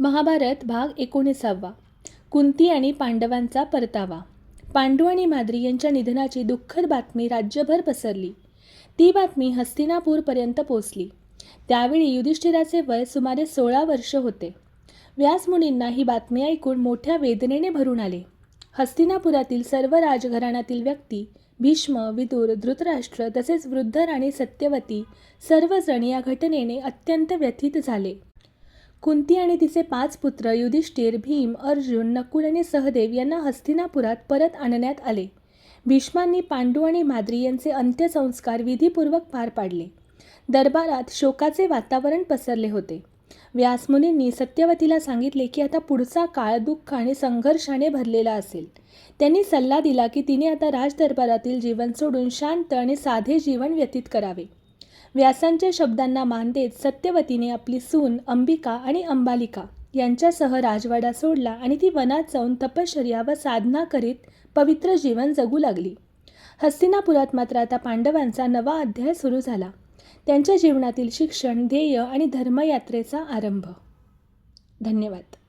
महाभारत भाग एकोणीसावा. कुंती आणि पांडवांचा परतावा. पांडू आणि माद्री यांच्या निधनाची दुःखद बातमी राज्यभर पसरली. ती बातमी हस्तिनापूरपर्यंत पोचली त्यावेळी युधिष्ठिराचे वय सुमारे सोळा वर्ष होते. व्यासमुनींना ही बातमी ऐकून मोठ्या वेदनेने भरून आले. हस्तिनापुरातील सर्व राजघराण्यातील व्यक्ती भीष्म विदुर धृतराष्ट्र तसेच वृद्ध राणी सत्यवती सर्वजण या घटनेने अत्यंत व्यथित झाले. कुंती आणि तिचे पाच पुत्र युधिष्ठिर भीम अर्जुन नकुल आणि सहदेव यांना हस्तिनापुरात परत आणण्यात आले. भीष्मांनी पांडू आणि माद्री यांचे अंत्यसंस्कार विधीपूर्वक पार पाडले. दरबारात शोकाचे वातावरण पसरले होते. व्यासमुनींनी सत्यवतीला सांगितले की आता पुढचा काळ दुःख आणि संघर्षाने भरलेला असेल. त्यांनी सल्ला दिला की तिने आता राजदरबारातील जीवन सोडून शांत आणि साधे जीवन व्यतीत करावे. व्यासांच्या शब्दांना मान देत सत्यवतीने आपली सून अंबिका आणि अंबालिका यांच्यासह राजवाडा सोडला आणि ती वनात जाऊन तपश्चर्या व साधना करीत पवित्र जीवन जगू लागली. हस्तिनापुरात मात्र आता पांडवांचा नवा अध्याय सुरू झाला. त्यांच्या जीवनातील शिक्षण ध्येय आणि धर्मयात्रेचा आरंभ. धन्यवाद.